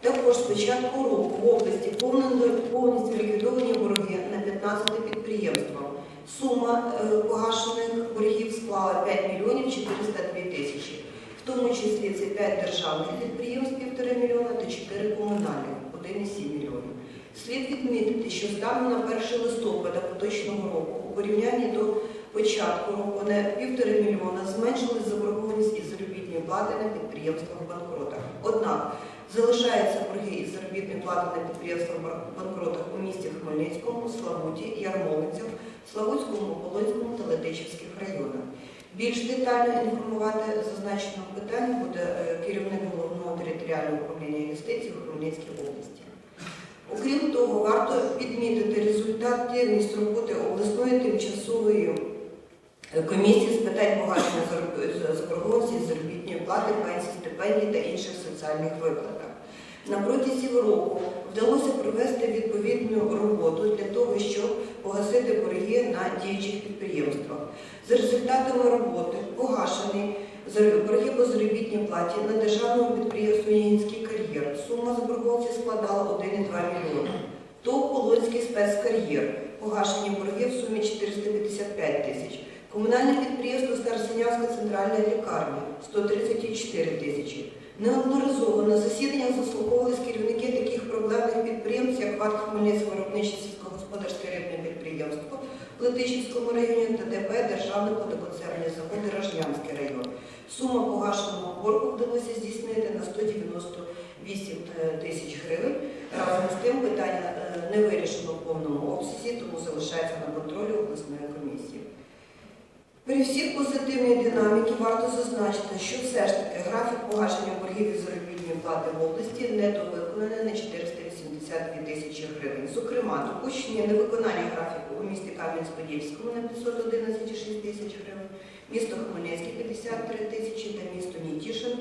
Також з початку року в області повністю ліквідовані борги на 15 підприємствах. Сума е, погашених боргів склала 5 мільйонів 402 тисячі. В тому числі це 5 державних підприємств 1,5 мільйона та 4 комунальних 1,7 мільйонів. Слід відмітити, що станом на 1 листопада поточного року у порівнянні до початку року на 1,5 мільйона зменшилась заборгованість із заробітної плати на підприємствах банкротах. Однак залишаються борги із заробітної плати на підприємствах банкротах у місті Хмельницькому, Славуті, Ярмолинцях, Славутському, Полонському та Летичівських районах. Більш детально інформувати зазначеному питанню буде е, керівник головного територіального управління юстиції у Хмельницькій області. Окрім того, варто відмітити результативність роботи обласної тимчасової е, комісії з питань погашення заборгованості заробітної плати, пенсій, стипендій та інших соціальних виплатах. На протязі року вдалося провести відповідну роботу для того, щоб погасити борги на діючих підприємствах. За результатами роботи погашений зар- борги по заробітній платі на державному підприємстві Ягінський кар'єр. Сума заборгованості складала 1,2 мільйона. ТОВ Полонський спецкар'єр. Погашені борги в сумі 455 тисяч. Комунальне підприємство Старосинявська центральна лікарня 134 тисячі. Неодноразово на засіданнях заслуховувались керівники таких проблемних підприємств, як ВАТ Хмельницьке виробниче сільськогосподарське рибне підприємство в Летичівському районі та ДП Державне водоконцерні заводи Рожнянський район. Сума погашеного боргу вдалося здійснити на 198 тисяч гривень. Разом з тим питання е, не вирішено в повному обсязі, тому залишається на контролі обласної комісії. При всій позитивній динаміці варто зазначити, що все ж таки графік погашення боргів і заробітної плати в області недовиконаний на 482 тисячі гривень. Зокрема, допущення невиконання графіку у місті Кам'янець-Подільському на 511,6 тисяч гривень, місто Хмельницький 53 тисячі та місто Нітішин